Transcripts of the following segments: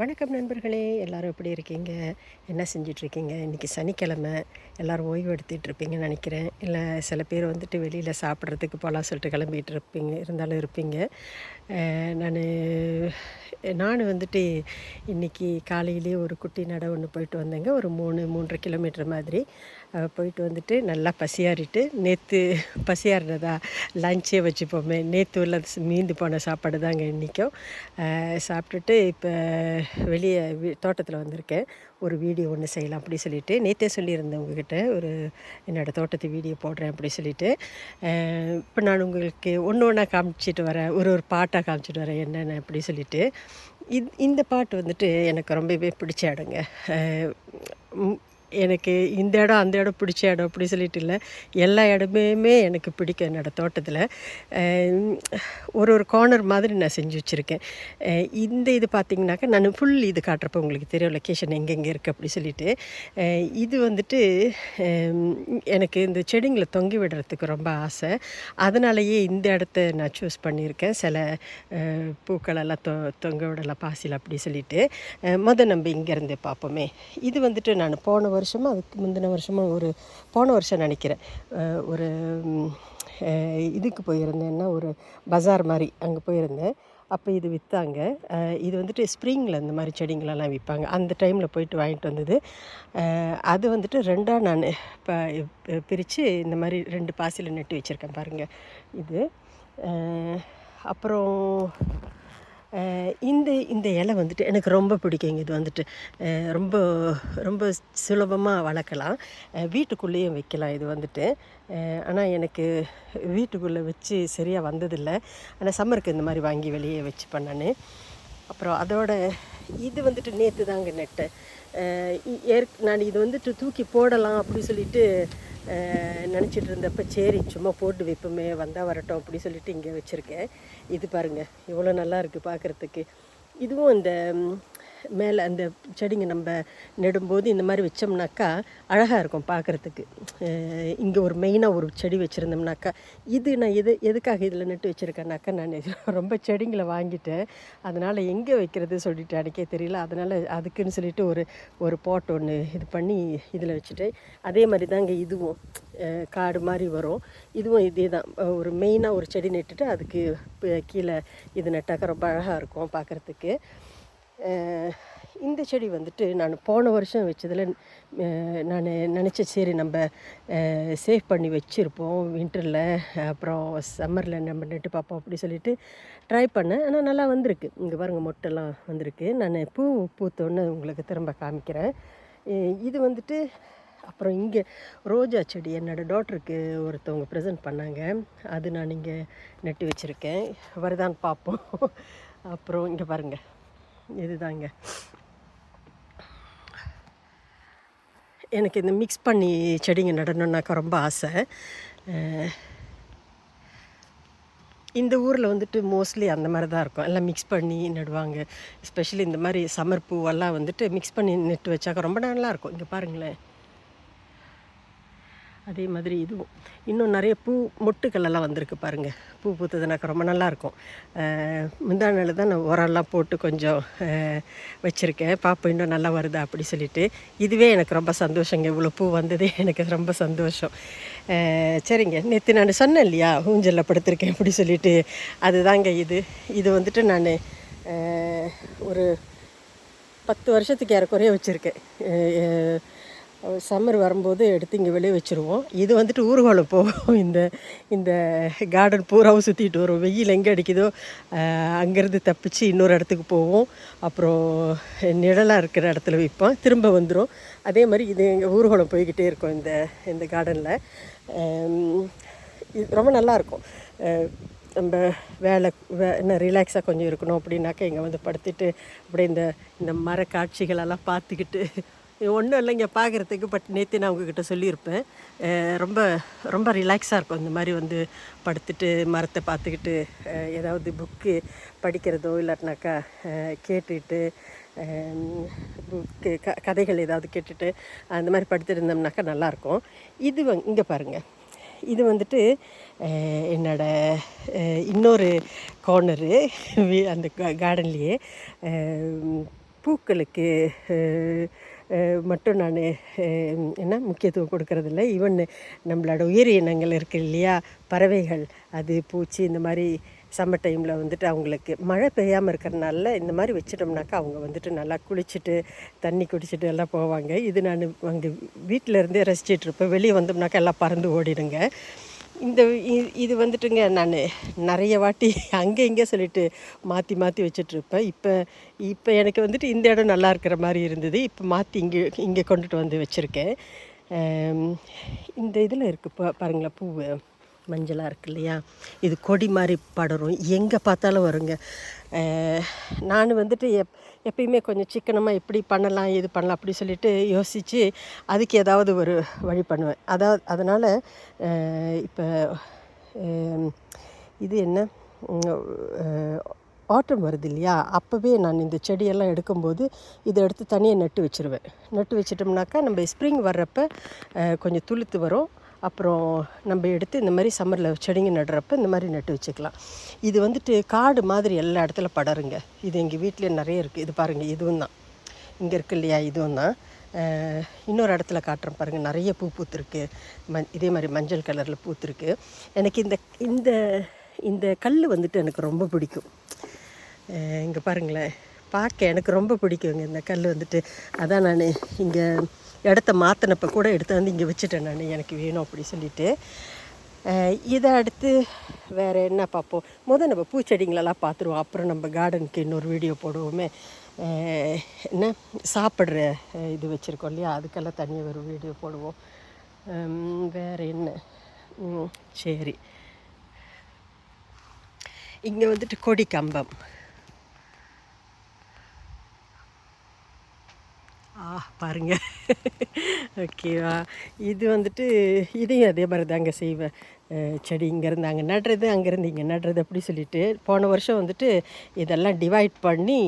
வணக்கம் நண்பர்களே எல்லோரும் எப்படி இருக்கீங்க? என்ன செஞ்சிட்ருக்கீங்க? இன்றைக்கி சனிக்கிழமை. எல்லோரும் ஓய்வு எடுத்துகிட்ருப்பீங்கன்னு நினைக்கிறேன். இல்லை சில பேர் வந்துட்டு வெளியில் சாப்பிட்றதுக்கு போகலாம் சொல்லிட்டு கிளம்பிட்டு இருப்பீங்க இருந்தாலும் இருப்பீங்க. நான் நான் வந்துட்டு இன்றைக்கி காலையிலே ஒரு குட்டி நட ஒன்று போயிட்டு வந்தேங்க. ஒரு மூணு மூன்றரை கிலோமீட்டர் மாதிரி. போயிட்டு வந்துட்டு நல்லா பசியாறிட்டு நேற்று பசியாறினதா லஞ்சே வச்சுப்போமே. நேற்று உள்ள மீந்து போன சாப்பாடு தாங்க இன்றைக்கும் சாப்பிட்டுட்டு இப்போ வெளியே வீ தோட்டத்தில் வந்திருக்கேன். ஒரு வீடியோ ஒன்று செய்யலாம் அப்படி சொல்லிட்டு. நேற்றே சொல்லியிருந்தேன் உங்ககிட்ட. ஒரு என்னோடய தோட்டத்து வீடியோ போடுறேன் அப்படி சொல்லிட்டு. இப்போ நான் உங்களுக்கு ஒன்று ஒன்றா காமிச்சிட்டு வரேன். ஒரு ஒரு பாட்டாக காமிச்சிட்டு வரேன். என்னென்ன அப்படி சொல்லிட்டு. இது இந்த பாட்டு வந்துட்டு எனக்கு ரொம்பவே பிடிச்ச இடங்க. எனக்கு இந்த இடம் அந்த இடம் பிடிச்ச இடம் அப்படி சொல்லிட்டு இல்லை. எல்லா இடமுமே எனக்கு பிடிக்கும் என்னோடய தோட்டத்தில். ஒரு ஒரு கார்னர் மாதிரி நான் செஞ்சு வச்சுருக்கேன். இந்த இது பார்த்திங்கனாக்கா நான் ஃபுல் இது காட்டுறப்ப உங்களுக்கு தெரியும் லொக்கேஷன் எங்கெங்கே இருக்குது அப்படி சொல்லிட்டு. இது வந்துட்டு எனக்கு இந்த செடிங்களை தொங்கி விடுறதுக்கு ரொம்ப ஆசை. அதனாலேயே இந்த இடத்த நான் சூஸ் பண்ணியிருக்கேன். சில பூக்களெல்லாம் தொ தொங்க விடலாம் பாசியில் அப்படி சொல்லிட்டு. மொதல் நம்ம இங்கேருந்து பார்ப்போமே இது வந்துட்டு நான் போன வருஷமாக அதுக்கு முந்தின வருஷமாக ஒரு போன வருஷம் நினைக்கிறேன். ஒரு இதுக்கு போயிருந்தேன்னா ஒரு பஜார் மாதிரி அங்கே போயிருந்தேன். அப்போ இது விற்றாங்க இது வந்துட்டு ஸ்ப்ரிங்கில் இந்த மாதிரி செடிங்களெல்லாம் விற்பாங்க அந்த டைமில் போயிட்டு வாங்கிட்டு வந்தது. அது வந்துட்டு ரெண்டாக நான் இப்போ பிரித்து இந்த மாதிரி ரெண்டு பாசியில் நட்டு வச்சுருக்கேன் பாருங்கள் இது அப்புறம் இந்த இந்த இலை வந்துட்டு எனக்கு ரொம்ப பிடிக்குங்க. இது வந்துட்டு ரொம்ப ரொம்ப சுலபமாக வளர்க்கலாம். வீட்டுக்குள்ளேயும் வைக்கலாம் இது வந்துட்டு. ஆனால் எனக்கு வீட்டுக்குள்ளே வச்சு சரியாக வந்ததில்லை. ஆனால் சம்மருக்கு இந்த மாதிரி வாங்கி வெளியே வச்சு பண்ணேன்னு. அப்புறம் அதோட இது வந்துட்டு நேற்று தாங்க நெட்டை. ஏற் நான் இது வந்துட்டு தூக்கி போடலாம் அப்படி சொல்லிட்டு நினச்சிட்டு இருந்தப்ப சரி சும்மா போட்டு வைப்போமே வந்தால் வரட்டும் அப்படி சொல்லிட்டு இங்கே வச்சுருக்கேன். இது பாருங்கள் இவ்வளோ நல்லா இருக்குது பார்க்குறதுக்கு இதுவும் இந்த மேலே அந்த செடிங்க நம்ம நடும்போது இந்த மாதிரி வச்சோம்னாக்கா அழகாக இருக்கும் பார்க்குறதுக்கு. இங்கே ஒரு மெயினாக ஒரு செடி வச்சுருந்தோம்னாக்கா இது நான் எது எதுக்காக இதில் நட்டு வச்சுருக்கேனாக்கா நான் ரொம்ப செடிங்களை வாங்கிட்டேன். அதனால் எங்கே வைக்கிறது சொல்லிட்டு அன்றைக்கே தெரியல. அதனால் அதுக்குன்னு சொல்லிட்டு ஒரு ஒரு பாட் ஒன்று இது பண்ணி இதில் வச்சுட்டேன். அதே மாதிரி தாங்க இதுவும் காடு மாதிரி வரும். இதுவும் இதே தான். ஒரு மெயினாக ஒரு செடி நட்டுட்டு அதுக்கு கீழே இது நட்டாக்கா ரொம்ப அழகாக இருக்கும் பார்க்குறதுக்கு. இந்த செடி வந்துட்டு நான் போன வருஷம் வச்சதில் நான் நினச்சேன் சரி நம்ம சேவ் பண்ணி வச்சுருப்போம் வின்டரில் அப்புறம் சம்மரில் நம்ம நட்டு பார்ப்போம் அப்படி சொல்லிட்டு ட்ரை பண்ணேன். ஆனால் நல்லா வந்திருக்கு. இங்கே பாருங்கள் மொட்டெல்லாம் வந்திருக்கு. நான் பூ பூத்தோன்னு உங்களுக்கு திரும்ப காமிக்கிறேன். இது வந்துட்டு அப்புறம் இங்கே ரோஜா செடி என்னோடய டாட்டருக்கு ஒருத்தவங்க ப்ரெசென்ட் பண்ணாங்க. அது நான் இங்கே நட்டு வச்சுருக்கேன். வருதான்னு பார்ப்போம். அப்புறம் இங்கே பாருங்கள் இதுதாங்க. எனக்கு இந்த மிக்ஸ் பண்ணி செடிங்க நடணுன்னாக்கா ரொம்ப ஆசை. இந்த ஊரில் வந்துட்டு மோஸ்ட்லி அந்த மாதிரி தான் இருக்கும். எல்லாம் மிக்ஸ் பண்ணி நடுவாங்க. ஸ்பெஷலி இந்த மாதிரி சமர் பூவெல்லாம் வந்துட்டு மிக்ஸ் பண்ணி நட்டு வச்சாக்கா ரொம்ப நல்லா இருக்கும். இங்கே பாருங்களேன். அதே மாதிரி இதுவும். இன்னும் நிறைய பூ மொட்டுக்கள் எல்லாம் வந்திருக்கு பாருங்கள் பூ பூத்ததுனாக்கா ரொம்ப நல்லாயிருக்கும். முந்தா நாள் தான் நான் உரம்லாம் போட்டு கொஞ்சம் வச்சுருக்கேன். பாப்போம் இன்னும் நல்லா வருதா அப்படி சொல்லிட்டு. இதுவே எனக்கு ரொம்ப சந்தோஷங்க. இவ்வளோ பூ வந்ததே எனக்கு ரொம்ப சந்தோஷம். சரிங்க. நேற்று நான் சொன்னேன் இல்லையா? ஊஞ்சலில் படுத்திருக்கேன் அப்படி சொல்லிட்டு. அதுதாங்க இது. இது வந்துட்டு நான் ஒரு பத்து வருஷத்துக்கு ஏறக்குறைய வச்சுருக்கேன். சம்மர் வரும்போது எடுத்து இங்கே வெளியே வச்சுருவோம். இது வந்துட்டு ஊர்வலம் போவோம் இந்த இந்த கார்டன் பூராவும் சுற்றிட்டு வரும். வெயில் எங்கே அடிக்குதோ அங்கேருந்து தப்பிச்சு இன்னொரு இடத்துக்கு போவோம். அப்புறம் நிழலாக இருக்கிற இடத்துல வைப்போம். திரும்ப வந்துடும் அதே மாதிரி இது எங்கள் ஊர்வலம் போய்கிட்டே இருக்கும் இந்த இந்த கார்டனில் இது ரொம்ப நல்லாயிருக்கும் நம்ம வேலை வே என்ன ரிலாக்ஸாக கொஞ்சம் இருக்கணும் அப்படின்னாக்கா இங்கே வந்து படுத்துட்டு அப்படியே இந்த இந்த மர காட்சிகளெல்லாம் பார்த்துக்கிட்டு ஒன்றும் இல்லைங்க பார்க்குறதுக்கு பட் நேற்று நான் உங்ககிட்ட சொல்லியிருப்பேன். ரொம்ப ரொம்ப ரிலாக்ஸாக இருக்கும். இந்த மாதிரி வந்து படுத்துட்டு மரத்தை பார்த்துக்கிட்டு ஏதாவது புக்கு படிக்கிறதோ இல்லாட்டினாக்கா கேட்டுட்டு புக்கு க கதைகள் ஏதாவது கேட்டுட்டு அந்த மாதிரி படுத்துட்டு இருந்தோம்னாக்கா நல்லாயிருக்கும். இது வந் இங்கே பாருங்கள் இது வந்துட்டு என்னோடய இன்னொரு கார்னரு அந்த கார்டன்லேயே பூக்களுக்கு மட்டும் நான் என்ன முக்கியத்துவம் கொடுக்கறதில்ல. ஈவன் நம்மளோட உயிரினங்கள் இருக்குது இல்லையா? பறவைகள் அது பூச்சி இந்த மாதிரி சம்மர் டைமில் வந்துட்டு அவங்களுக்கு மழை பெய்யாமல் இருக்கிறனால இந்த மாதிரி வச்சிட்டோம்னாக்கா அவங்க வந்துட்டு நல்லா குளிச்சுட்டு தண்ணி குடிச்சிட்டு எல்லாம் போவாங்க. இது நான் அங்கே வீட்டில் இருந்தே ரசிச்சிட்டு இருப்பேன். வெளியே வந்தோம்னாக்கா எல்லாம் பறந்து ஓடிடுங்க. இந்த இது வந்துட்டுங்க நான் நிறைய வாட்டி அங்கே இங்கே சொல்லிட்டு மாற்றி மாற்றி வச்சிட்ருப்பேன். இப்போ இப்போ எனக்கு வந்துட்டு இந்த இடம் நல்லா இருக்கிற மாதிரி இருந்தது. இப்போ மாற்றி இங்கே இங்கே கொண்டுட்டு வந்து வச்சுருக்கேன். இந்த இதில் இருக்குது பா பாருங்களேன் பூவு மஞ்சளாக இருக்கு இல்லையா? இது கொடி மாதிரி படரும். எங்கே பார்த்தாலும் வருங்க. நான் வந்துட்டு எப் எப்பயுமே கொஞ்சம் சிக்கனமாக இப்படி பண்ணலாம் இது பண்ணலாம் அப்படி சொல்லிட்டு யோசித்து அதுக்கு ஏதாவது ஒரு வழி பண்ணுவேன். அதாவது அதனால் இப்போ இது என்ன? ஆட்டம் வருது இல்லையா? அப்போவே நான் இந்த செடியெல்லாம் எடுக்கும்போது இதை எடுத்து தனியாக நட்டு வச்சுருவேன். நட்டு வச்சிட்டோம்னாக்கா நம்ம ஸ்ப்ரிங் வர்றப்ப கொஞ்சம் துளுத்து வரும். அப்புறம் நம்ம எடுத்து இந்த மாதிரி சம்மரில் செடிங்க நடுறப்ப இந்த மாதிரி நட்டு வச்சுக்கலாம். இது வந்துட்டு காடு மாதிரி எல்லா இடத்துல படருங்க. இது எங்கள் வீட்டிலே நிறைய இருக்குது இது பாருங்கள் இதுவும் தான். இங்கே இருக்கு இல்லையா? இதுவும் தான். இன்னொரு இடத்துல காட்டுறேன் பாருங்கள் நிறைய பூ பூத்துருக்கு. ம இதே மாதிரி மஞ்சள் கலரில் பூத்துருக்கு. எனக்கு இந்த இந்த இந்த கல் வந்துட்டு எனக்கு ரொம்ப பிடிக்கும். இங்கே பாருங்களேன். பார்க்க எனக்கு ரொம்ப பிடிக்குங்க இந்த கல் வந்துட்டு. அதான் நான் இங்கே இடத்த மாற்றினப்போ கூட எடுத்து வந்து இங்கே வச்சுட்டேன் நான் எனக்கு வேணும் அப்படி சொல்லிட்டு. இதை அடுத்து வேறு என்ன பார்ப்போம்? முதல் நம்ம பூச்செடிங்களெல்லாம் பார்த்துருவோம். அப்புறம் நம்ம கார்டனுக்கு இன்னொரு வீடியோ போடுவோமே. என்ன? சாப்பிட்ற இது வச்சுருக்கோம் இல்லையா? அதுக்கெல்லாம் தனியாக ஒரு வீடியோ போடுவோம். வேறு என்ன? சரி. இங்கே வந்துட்டு கொடி கம்பம். பாருங்க. ஓகேவா இது வந்துட்டு இதையும் அதே மாதிரி தாங்க செய்வேன். செடி இங்கேருந்து அங்கே நடுறது அங்கேருந்து இங்கே நடுறது அப்படி சொல்லிட்டு போன வருஷம் வந்துட்டு இதெல்லாம் டிவைட் பண்ணி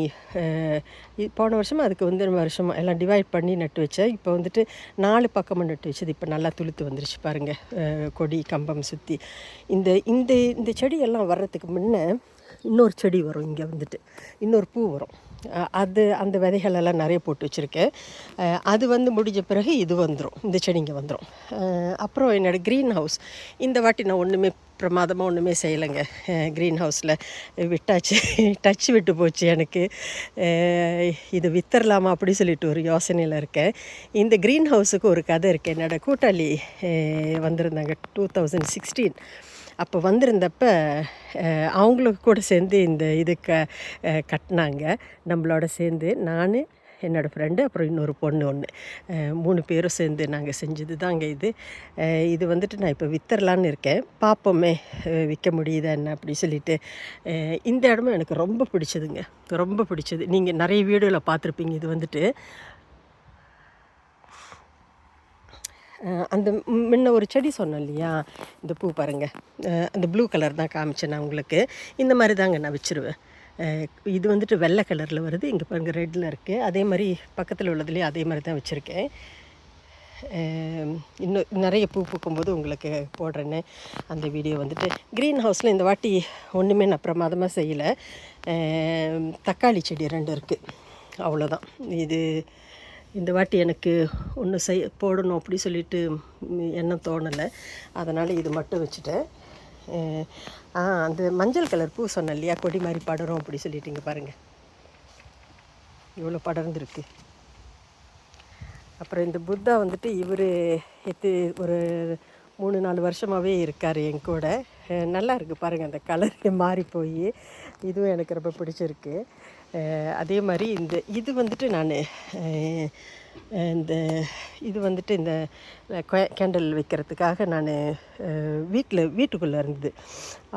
போன வருஷமாக அதுக்கு வந்து வருஷமாக எல்லாம் டிவைட் பண்ணி நட்டு வச்சேன். இப்போ வந்துட்டு நாலு பக்கமும் நட்டு வச்சது. இப்போ நல்லா துளுத்து வந்துருச்சு பாருங்கள் கொடி கம்பம் சுற்றி இந்த இந்த இந்த செடியெல்லாம் வர்றதுக்கு முன்ன இன்னொரு செடி வரும் இங்கே வந்துட்டு. இன்னொரு பூ வரும். அது அந்த விதைகளெல்லாம் நிறைய போட்டு வச்சுருக்கேன். அது வந்து முடிஞ்ச பிறகு இது வந்துடும் இந்த செடிங்க வந்துடும் அப்புறம் என்னோடய க்ரீன் ஹவுஸ் இந்த வாட்டி நான் ஒன்றுமே பிரமாதமாக ஒன்றுமே செய்யலைங்க. க்ரீன் ஹவுஸில் விட்டாச்சு. டச் விட்டு போச்சு எனக்கு. இது வித்தரலாமா அப்படி சொல்லிட்டு ஒரு யோசனையில் இருக்கேன். இந்த க்ரீன் ஹவுஸுக்கு ஒரு கதை இருக்குது என்னோடய கூட்டாளி வந்திருந்தாங்க டூ தௌசண்ட் சிக்ஸ்டீன் அப்போ வந்திருந்தப்ப அவங்களுக்கு கூட சேர்ந்து இந்த இது க கட்டினாங்க. நம்மளோட சேர்ந்து நான் என்னோடய ஃப்ரெண்டு அப்புறம் இன்னொரு பொண்ணு ஒன்று மூணு பேரும் சேர்ந்து நாங்கள் செஞ்சது தாங்க இது இது வந்துட்டு நான் இப்போ வித்தரலான்னு இருக்கேன். பார்ப்போமே விற்க முடியுதா என்ன அப்படி சொல்லிட்டு. இந்த இடமும் எனக்கு ரொம்ப பிடிச்சதுங்க. ரொம்ப பிடிச்சது. நீங்கள் நிறைய வீடியோவில் பார்த்துருப்பீங்க இது வந்துட்டு. அந்த முன்ன ஒரு செடி சொன்னேன் இல்லையா? இந்த பூ பாருங்கள் அந்த ப்ளூ கலர் தான் காமிச்சேன் நான் உங்களுக்கு. இந்த மாதிரி தாங்க நான் வச்சுருவேன். இது வந்துட்டு வெள்ளை கலரில் வருது. இங்கே பாருங்கள் ரெட்டில் இருக்குது அதே மாதிரி பக்கத்தில் உள்ளதுலேயும் அதே மாதிரி தான் வச்சுருக்கேன். இன்னும் நிறைய பூ பூக்கும்போது உங்களுக்கு போடுறேன்னு அந்த வீடியோ வந்துட்டு. க்ரீன் ஹவுஸில் இந்த வாட்டி ஒன்றுமே நான் பிரமாதமாக செய்யலை. தக்காளி செடி ரெண்டு இருக்குது அவ்வளோதான் இது இந்த வாட்டி எனக்கு ஒன்று செய் போடணும் அப்படி சொல்லிட்டு எண்ணம் தோணலை. அதனால் இது மட்டும் வச்சுட்டேன். ஆ அந்த மஞ்சள் கலர் பூ சொன்னேன் இல்லையா? கொடி மாதிரி படரும் அப்படி சொல்லிட்டு இங்கே பாருங்கள் இவ்வளோ படர்ந்துருக்கு. அப்புறம் இந்த புத்தா வந்துட்டு இவர் எத்து ஒரு மூணு நாலு வருஷமாகவே இருக்கார் என் கூட. நல்லா இருக்குது பாருங்கள் அந்த கலர் மாறி போய் இதுவும் எனக்கு ரொம்ப பிடிச்சிருக்கு. அதே மாதிரி இந்த இது வந்துட்டு நான் இந்த இது வந்துட்டு இந்த கேண்டில் வைக்கிறதுக்காக நான் வீட்டில் வீட்டுக்குள்ளே இருந்தது.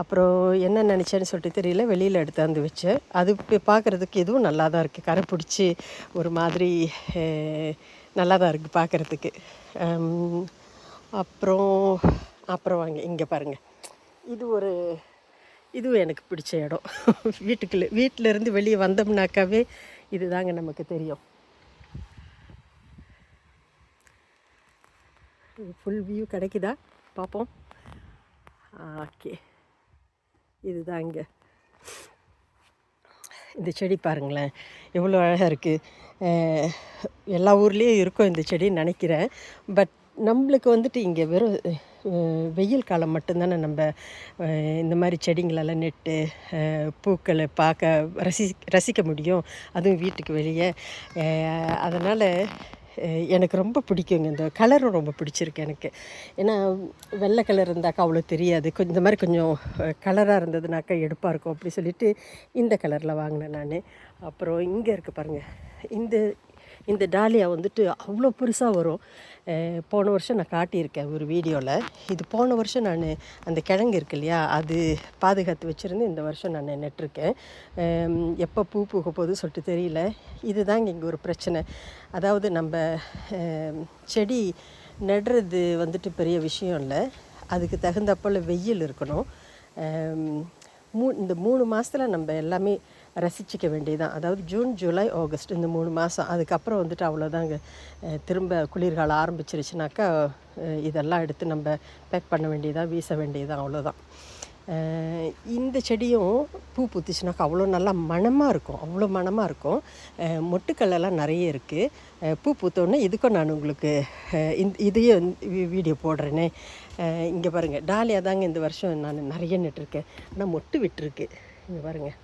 அப்புறம் என்ன நினச்சேன்னு சொல்லிட்டு தெரியல வெளியில் எடுத்தாந்து வச்சேன். அது இப்போ பார்க்குறதுக்கு இதுவும் நல்லா தான் இருக்குது கரை பிடிச்சி ஒரு மாதிரி நல்லா தான் இருக்குது பார்க்குறதுக்கு அப்புறம் அப்புறம் வாங்க இங்கே பாருங்கள் இது ஒரு இதுவும் எனக்கு பிடிச்ச இடம். வீட்டுக்குள்ளே வீட்டில் இருந்து வெளியே வந்தோம்னாக்காவே இதுதாங்க நமக்கு தெரியும். ஃபுல் வியூ கிடைக்குதா? பார்ப்போம். ஓகே இதுதான் இங்கே இந்த செடி பாருங்களேன். எவ்வளோ அழகாக இருக்குது எல்லா ஊர்லேயும் இருக்கும் இந்த செடின்னு நினைக்கிறேன். பட் நம்மளுக்கு வந்துட்டு இங்கே வெறும் வெயில் காலம் மட்டும்தானே நம்ம இந்த மாதிரி செடிங்களெல்லாம் நெட்டு பூக்களை பார்க்க ரசி ரசிக்க முடியும். அதுவும் வீட்டுக்கு வெளியே. அதனால் எனக்கு ரொம்ப பிடிக்குங்க. இந்த கலரும் ரொம்ப பிடிச்சிருக்கு எனக்கு. ஏன்னா வெள்ளை கலர் இருந்தாக்கா அவ்வளோ தெரியாது. கொஞ்சம் இந்த மாதிரி கொஞ்சம் கலராக இருந்ததுனாக்கா எடுப்பாக இருக்கும். அப்படி சொல்லிட்டு இந்த கலரில் வாங்கினேன் நான். அப்புறம் இங்கே இருக்குது பாருங்கள் இந்த இந்த டாலியா வந்துட்டு அவ்வளோ பெருசாக வரும். போன வருஷம் நான் காட்டியிருக்கேன் ஒரு வீடியோவில் இது போன வருஷம் நான் அந்த கிழங்கு இருக்கு இல்லையா அது பாதுகாத்து வச்சுருந்து இந்த வருஷம் நான் நட்டிருக்கேன். எப்போ பூ பூக்க போகுது சொல்லிட்டு தெரியல. இதுதாங்க இங்கே ஒரு பிரச்சனை. அதாவது நம்ம செடி நடுறது வந்துட்டு பெரிய விஷயம் இல்லை. அதுக்கு தகுந்தப்போல் வெயில் இருக்கணும். மூ இந்த மூணு மாதத்தில் நம்ம எல்லாமே ரசிச்சிக்க வேண்டியதான் அதாவது ஜூன் ஜூலை ஆகஸ்ட் இந்த மூணு மாதம் அதுக்கப்புறம் வந்துட்டு அவ்வளோதாங்க திரும்ப குளிர்காலம் ஆரம்பிச்சிருச்சுனாக்கா இதெல்லாம் எடுத்து நம்ம பேக் பண்ண வேண்டியதாக வீச வேண்டியதான் அவ்வளோதான் இந்த செடியும் பூ பூத்துச்சுனாக்கா அவ்வளோ நல்லா மணமாக இருக்கும். அவ்வளோ மணமாக இருக்கும். மொட்டுக்கல்லெல்லாம் நிறைய இருக்குது பூ பூத்தோடனே இதுக்கும் நான் உங்களுக்கு இந்த இதையே வந்து வீடியோ போடுறேனே. இங்கே பாருங்கள் டாலியாக தாங்க இந்த வருஷம் நான் நிறைய நட்டுருக்கேன். ஆனால் மொட்டு விட்டுருக்கு. இங்கே பாருங்கள்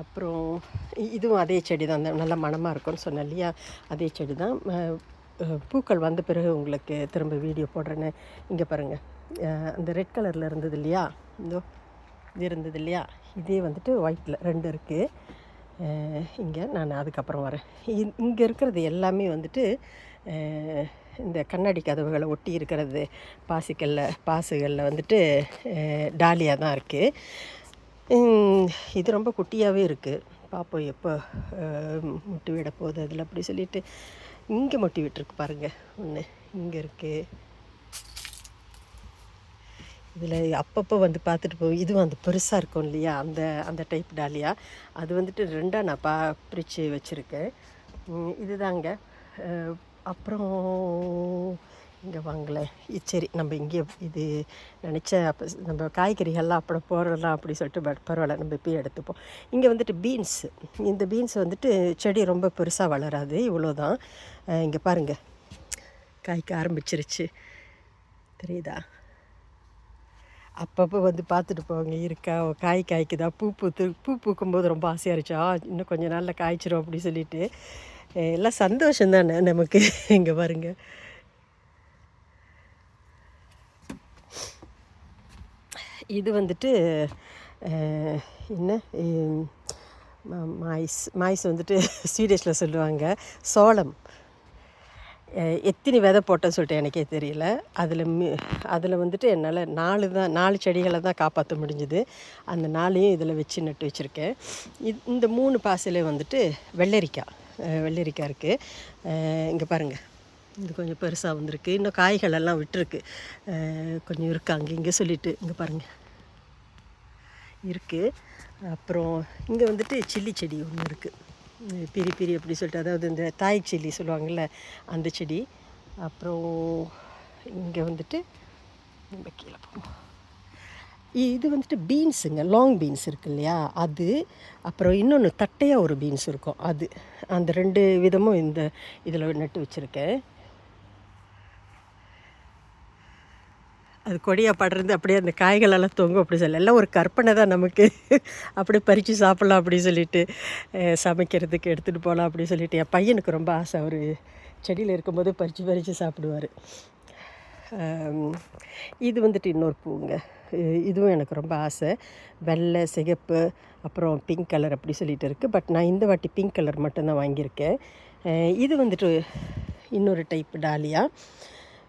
அப்புறம் இதுவும் அதே செடி தான் அந்த நல்ல மணமாக இருக்கும்னு சொன்னேன் இல்லையா? அதே செடி தான் பூக்கள் வந்த பிறகு உங்களுக்கு திரும்ப வீடியோ போடுறேன்னு இங்கே பாருங்கள் அந்த ரெட் கலரில் இருந்தது இல்லையா? இதோ இது இருந்தது இல்லையா? இதே வந்துட்டு ஒயிட்டில் ரெண்டு இருக்குது இங்கே நான் அதுக்கப்புறம் வரேன். இங்கே இருக்கிறது எல்லாமே வந்துட்டு இந்த கண்ணாடி கதவுகளை ஒட்டி இருக்கிறது பாசிக்கல்ல பாசுகளில் வந்துட்டு டாலியாக தான் இருக்குது இது ரொம்ப குட்டியாகவே இருக்குது பார்ப்போம் எப்போ முட்டி விட போகுது அதில் அப்படி சொல்லிட்டு இங்கே முட்டி விட்டுருக்கு பாருங்கள் ஒன்று இங்கே இருக்குது இதில் அப்பப்போ வந்து பார்த்துட்டு போகும் இதுவும் அந்த பெருசாக இருக்கும் இல்லையா? அந்த அந்த டைப் டாலியா அது வந்துட்டு ரெண்டாக நான் பா பிரித்து வச்சுருக்கேன் இதுதாங்க. அப்புறம் இங்கே வாங்கலேன் சரி நம்ம இங்கே இது நினச்ச அப்போ நம்ம காய்கறிகள்லாம் அப்புறம் போடலாம் அப்படி சொல்லிட்டு பட் பரவாயில்ல நம்ம இப்பயே எடுத்துப்போம். இங்கே வந்துட்டு பீன்ஸ் இந்த பீன்ஸ் வந்துட்டு செடி ரொம்ப பெருசாக வளராது இவ்வளோதான் இங்கே பாருங்கள் காய்க்க ஆரம்பிச்சிருச்சு. தெரியுதா? அப்பப்போ வந்து பார்த்துட்டு போங்க இருக்கா? ஓ, காய் காய்க்குதா? பூ பூத்து பூ பூக்கும்போது ரொம்ப ஆசையாக இருந்துச்சா. இன்னும் கொஞ்ச நாளில் காய்ச்சிரும் அப்படி சொல்லிட்டு. எல்லாம் சந்தோஷம் தானே நமக்கு இங்கே பாருங்க. இது வந்துட்டு என்ன? மாய்ஸ் மாய்ஸ் வந்துட்டு ஸ்வீடிஷில் சொல்லுவாங்க. சோளம். எத்தனை விதை போட்டேன்னு சொல்லிட்டு எனக்கே தெரியல. அதில் மி அதில் வந்துட்டு என்னால் நாலு தான் நாலு செடிகளை தான் காப்பாற்ற முடிஞ்சுது. அந்த நாளையும் இதில் வச்சு நட்டு வச்சுருக்கேன். இது இந்த மூணு பாசையிலே வந்துட்டு வெள்ளரிக்காய் வெள்ளரிக்காய் இருக்குது இங்கே பாருங்கள் இது கொஞ்சம் பெருசாக வந்திருக்கு. இன்னும் காய்கள் எல்லாம் விட்டுருக்கு. கொஞ்சம் இருக்கு அங்கே இங்கே சொல்லிட்டு இங்கே பாருங்கள் இருக்குது அப்புறம் இங்கே வந்துட்டு சில்லி செடி ஒன்று இருக்குது பிரி பிரி அப்படி சொல்லிட்டு அதாவது இந்த தாய் செடி சொல்லுவாங்கள்ல அந்த செடி. அப்புறம் இங்கே வந்துட்டு நம்ம கீழே போவோம் இது வந்துட்டு பீன்ஸுங்க லாங் பீன்ஸ் இருக்கு இல்லையா? அது அப்புறம் இன்னொன்று தட்டையாக ஒரு பீன்ஸ் இருக்கும். அது அந்த ரெண்டு விதமும் இந்த இதில் நட்டு வச்சுருக்கேன். அது கொடியாக படுறது அப்படியே அந்த காய்களெல்லாம் தொங்கும் அப்படி சொல்லி எல்லாம் ஒரு கற்பனை தான் நமக்கு. அப்படியே பறித்து சாப்பிட்லாம் அப்படி சொல்லிட்டு சமைக்கிறதுக்கு எடுத்துகிட்டு போகலாம் அப்படின்னு சொல்லிட்டு என் பையனுக்கு ரொம்ப ஆசை. அவர் செடியில் இருக்கும்போது பறித்து பறித்து சாப்பிடுவார். இது வந்துட்டு இன்னொரு பூங்க. இதுவும் எனக்கு ரொம்ப ஆசை. வெள்ளை சிகப்பு அப்புறம் பிங்க் கலர் அப்படி சொல்லிட்டு இருக்குது பட் நான் இந்த வாட்டி பிங்க் கலர் மட்டும்தான் வாங்கியிருக்கேன். இது வந்துட்டு இன்னொரு டைப் டாலியா.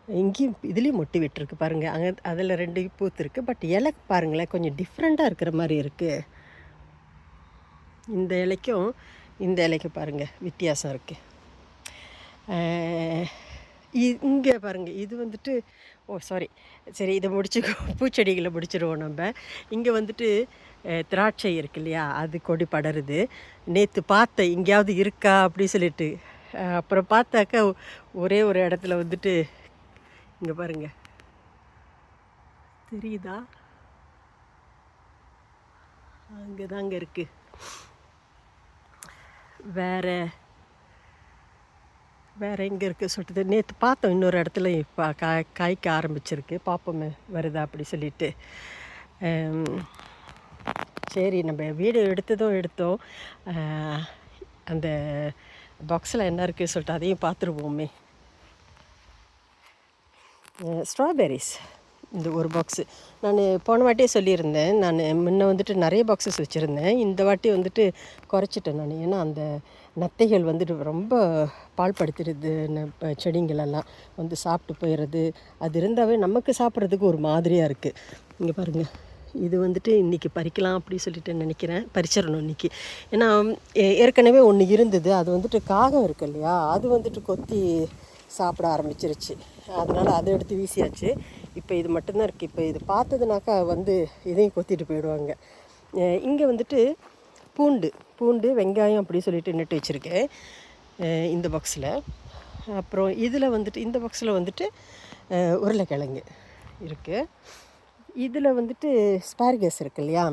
இங்கேயும் இதுலேயும் மொட்டி விட்டுருக்கு பாருங்கள் அங்கே அதில் ரெண்டு பூத்துருக்கு பட் இலை பாருங்களேன் கொஞ்சம் டிஃப்ரெண்ட்டாக இருக்கிற மாதிரி இருக்குது இந்த இலைக்கும் இந்த இலைக்கு பாருங்கள் வித்தியாசம் இருக்குது இங்கே பாருங்கள் இது வந்துட்டு ஓ சாரி சரி இதை முடிச்சு பூச்செடிகளை முடிச்சிடுவோம் நம்ம. இங்கே வந்துட்டு திராட்சை இருக்கு இல்லையா? அது கொடி படருது. நேற்று பார்த்தேன் எங்கேயாவது இருக்கா? அப்படி சொல்லிட்டு அப்புறம் பார்த்தாக்கா ஒரே ஒரு இடத்துல வந்துட்டு இங்கே பாருங்க. தெரியுதா? அங்கே தாங்க இருக்குது வேறு வேறு எங்கே இருக்குது சொல்லிட்டு. நேற்று பார்த்தோம் இன்னொரு இடத்துல இப்போ காய் காய்க்க ஆரம்பிச்சிருக்கு. பார்ப்போமே வருதா அப்படி சொல்லிட்டு. சரி நம்ம வீடியோ எடுத்ததும் எடுத்தோம். அந்த பாக்ஸில் என்ன இருக்குது சொல்லிட்டு அதையும் பார்த்துருவோமே. ஸ்ட்ராபெரிஸ் இந்த ஒரு பாக்ஸு நான் போன வாட்டியே சொல்லியிருந்தேன். நான் முன்ன வந்துட்டு நிறைய பாக்ஸஸ் வச்சுருந்தேன். இந்த வாட்டி வந்துட்டு குறைச்சிட்டேன் நான். ஏன்னா அந்த நத்தைகள் வந்துட்டு ரொம்ப பால்படுத்திடுது ந- செடிங்களெல்லாம். வந்து சாப்பிட்டு போயிடுறது. அது இருந்தாவே நமக்கு சாப்பிட்றதுக்கு ஒரு மாதிரியாக இருக்குது இங்கே பாருங்கள் இது வந்துட்டு இன்றைக்கி பறிக்கலாம் அப்படி சொல்லிட்டு நினைக்கிறேன். பறிச்சிடணும் இன்றைக்கி ஏன்னா ஏ- ஏற்கனவே ஒன்று இருந்தது. அது வந்துட்டு காகம் இருக்கு இல்லையா? அது வந்துட்டு கொத்தி சாப்பிட ஆரம்பிச்சிருச்சு. அதனால் அதை எடுத்து வீசியாச்சு. இப்போ இது மட்டும்தான் இருக்குது இப்போ இது பார்த்ததுனாக்கா வந்து இதையும் கொத்திட்டு போயிடுவாங்க. இங்கே வந்துட்டு பூண்டு பூண்டு வெங்காயம் அப்படி சொல்லிட்டு நட்டு வச்சுருக்கேன். இந்த பாக்ஸில் அப்புறம் இதில் வந்துட்டு இந்த பாக்ஸில் வந்துட்டு உருளைக்கிழங்கு இருக்குது இதில் வந்துட்டு ஸ்பார்கஸ் இருக்கு இல்லையா?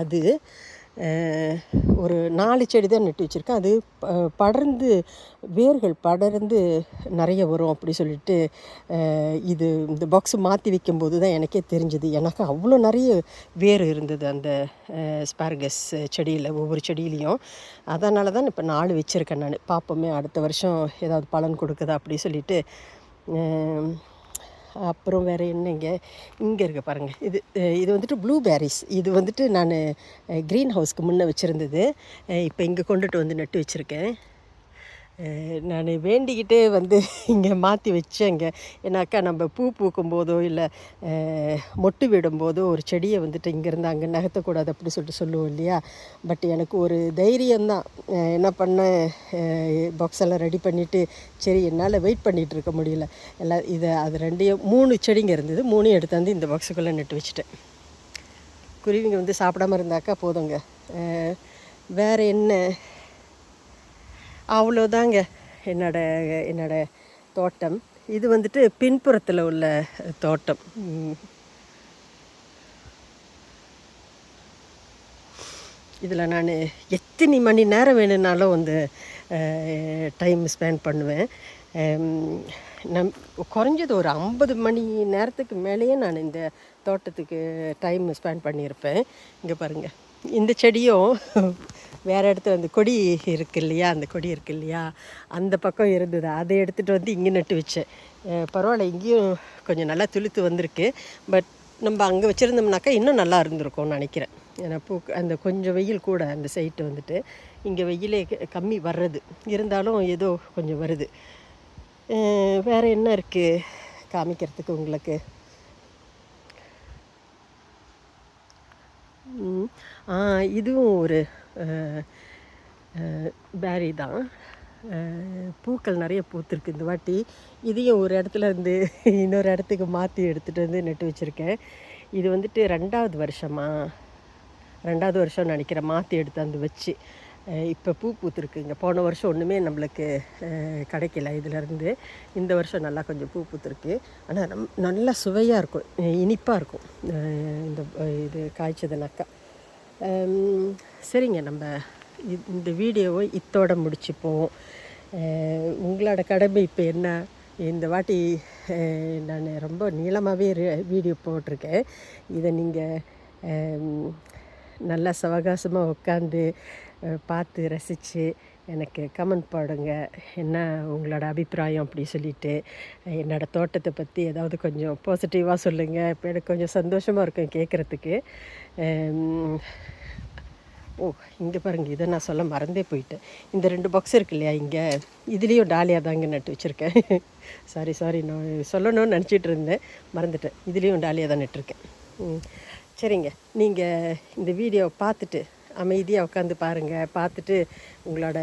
அது ஒரு நாலு செடி தான் நட்டு வச்சுருக்கேன். அது ப- படர்ந்து வேர்கள் படர்ந்து நிறைய வரும் அப்படி சொல்லிட்டு இது இந்த பாக்ஸ் மாற்றி வைக்கும்போது தான் எனக்கே தெரிஞ்சுது. எனக்கு அவ்வளோ நிறைய வேர் இருந்தது அந்த ஸ்பார்கஸ் செடியில் ஒவ்வொரு செடியிலையும். அதனால தான் இப்போ நாலு வச்சுருக்கேன் நான். பார்ப்போமே அடுத்த வருஷம் ஏதாவது பலன் கொடுக்குதா அப்படி சொல்லிட்டு அப்புறம் வேறு என்னங்க? இங்கே இருக்க பாருங்கள் இது இது வந்துட்டு ப்ளூபெரிஸ் இது வந்துட்டு நான் க்ரீன் ஹவுஸ்க்கு முன்னே வச்சுருந்தது. இப்போ இங்கே கொண்டுட்டு வந்து நட்டு வச்சுருக்கேன். நான் வேண்டிக்கிட்டே வந்து இங்கே மாற்றி வச்சேங்க. ஏன்னாக்கா நம்ம பூ பூக்கும் போதோ இல்லை மொட்டு விடும்போதோ ஒரு செடியை வந்துட்டு இங்கேருந்து அங்கே நகர்த்தக்கூடாது அப்படி சொல்லிட்டு சொல்லுவோம் இல்லையா? பட் எனக்கு ஒரு தைரியம்தான் என்ன பண்ண பாக்ஸ் எல்லாம் ரெடி பண்ணிவிட்டு சரி என்னால் வெயிட் பண்ணிகிட்டு இருக்க முடியல. எல்லாம் இதை அது ரெண்டையும் மூணு செடிங்க இருந்தது. மூணையும் எடுத்தாந்து இந்த பாக்ஸுக்குள்ளே நட்டு வச்சுட்டேன். குருவிங்க வந்து சாப்பிடாம இருந்தாக்கா போதுங்க. வேறு என்ன? அவ்வளோதாங்க என்னோட என்னோட தோட்டம். இது வந்துட்டு பின்புறத்தில் உள்ள தோட்டம். இதில் நான் எத்தனை மணி நேரம் வேணும்னாலும் வந்து டைம் ஸ்பெண்ட் பண்ணுவேன். நம் குறைஞ்சது ஒரு ஐம்பது மணி நேரத்துக்கு மேலேயே நான் இந்த தோட்டத்துக்கு டைம் ஸ்பெண்ட் பண்ணியிருப்பேன். இங்கே பாருங்கள் இந்த செடியும் வேறு இடத்துல அந்த கொடி இருக்கு இல்லையா? அந்த கொடி இருக்கு இல்லையா? அந்த பக்கம் இருந்தது. அதை எடுத்துகிட்டு வந்து இங்கே நட்டு வச்சேன். பரவாயில்ல இங்கேயும் கொஞ்சம் நல்லா துளுத்து வந்திருக்கு. பட் நம்ம அங்கே வச்சுருந்தோம்னாக்கா இன்னும் நல்லா இருந்திருக்கும்னு நினைக்கிறேன். ஏன்னா பூ அந்த கொஞ்சம் வெயில் கூட அந்த சைட்டு வந்துட்டு இங்கே வெயிலே க- கம்மி வர்றது. இருந்தாலும் ஏதோ கொஞ்சம் வருது. வேறு வேற என்ன இருக்குது காமிக்கிறதுக்கு உங்களுக்கு. இதுவும் ஒரு பேரி தான். பூக்கள் நிறைய பூத்திருக்கு இந்த வாட்டி. இதையும் ஒரு இடத்துல இருந்து இன்னொரு இடத்துக்கு மாற்றி எடுத்துகிட்டு வந்து நட்டு வச்சுருக்கேன். இது வந்துட்டு ரெண்டாவது வருஷமா? ரெண்டாவது வருஷம் நினைக்கிறேன். மாற்றி எடுத்து வந்து வச்சு. இப்போ பூ பூத்துருக்குங்க போன வருஷம் ஒன்றுமே நம்மளுக்கு கிடைக்கல இதிலேருந்து இந்த வருஷம் நல்லா கொஞ்சம் பூ பூத்துருக்கு. ஆனால் நம் நல்லா சுவையாக இருக்கும். இனிப்பாக இருக்கும். இந்த இது காய்ச்சதுனாக்கா. சரிங்க நம்ம இந்த வீடியோவை இத்தோட முடிச்சுப்போம். உங்களோட கடமை இப்போ என்ன? இந்த வாட்டி நான் ரொம்ப நீளமாகவே வீடியோ போட்டிருக்கேன். இதை நீங்கள் நல்லா சவகாசமாக உட்காந்து பார்த்து ரசித்து எனக்கு கமெண்ட் பாடுங்க. என்ன உங்களோட அபிப்பிராயம் அப்படி சொல்லிட்டு. என்னோடய தோட்டத்தை பற்றி ஏதாவது கொஞ்சம் பாசிட்டிவாக சொல்லுங்கள் இப்போ எனக்கு கொஞ்சம் சந்தோஷமாக இருக்கும் கேட்குறதுக்கு ஓ இங்கே பாருங்கள் இதை நான் சொல்ல மறந்தே போயிட்டேன். இந்த ரெண்டு பாக்ஸ் இருக்கு இல்லையா இங்கே? இதுலேயும் டாலியாக தாங்க நட்டு வச்சுருக்கேன். சாரி சாரி நான் சொல்லணும்னு நினச்சிட்டு இருந்தேன். மறந்துட்டேன். இதுலேயும் டாலியாக தான் நட்டுருக்கேன். ம், சரிங்க. நீங்கள் இந்த வீடியோ பார்த்துட்டு அமைதியாக உட்காந்து பாருங்கள் பார்த்துட்டு உங்களோட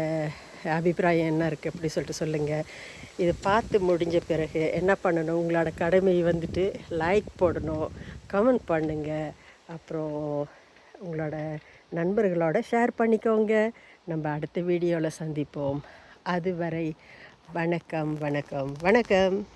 அபிப்பிராயம் என்ன இருக்குது அப்படி சொல்லிட்டு சொல்லுங்கள் இது பார்த்து முடிஞ்ச பிறகு என்ன பண்ணணும்? உங்களோட கடமை வந்துட்டு லைக் போடணும் கமெண்ட் பண்ணுங்கள் அப்புறம் உங்களோட நண்பர்களோட ஷேர் பண்ணிக்கோங்க. நம்ம அடுத்த வீடியோவில் சந்திப்போம். அதுவரை வணக்கம் வணக்கம் வணக்கம்.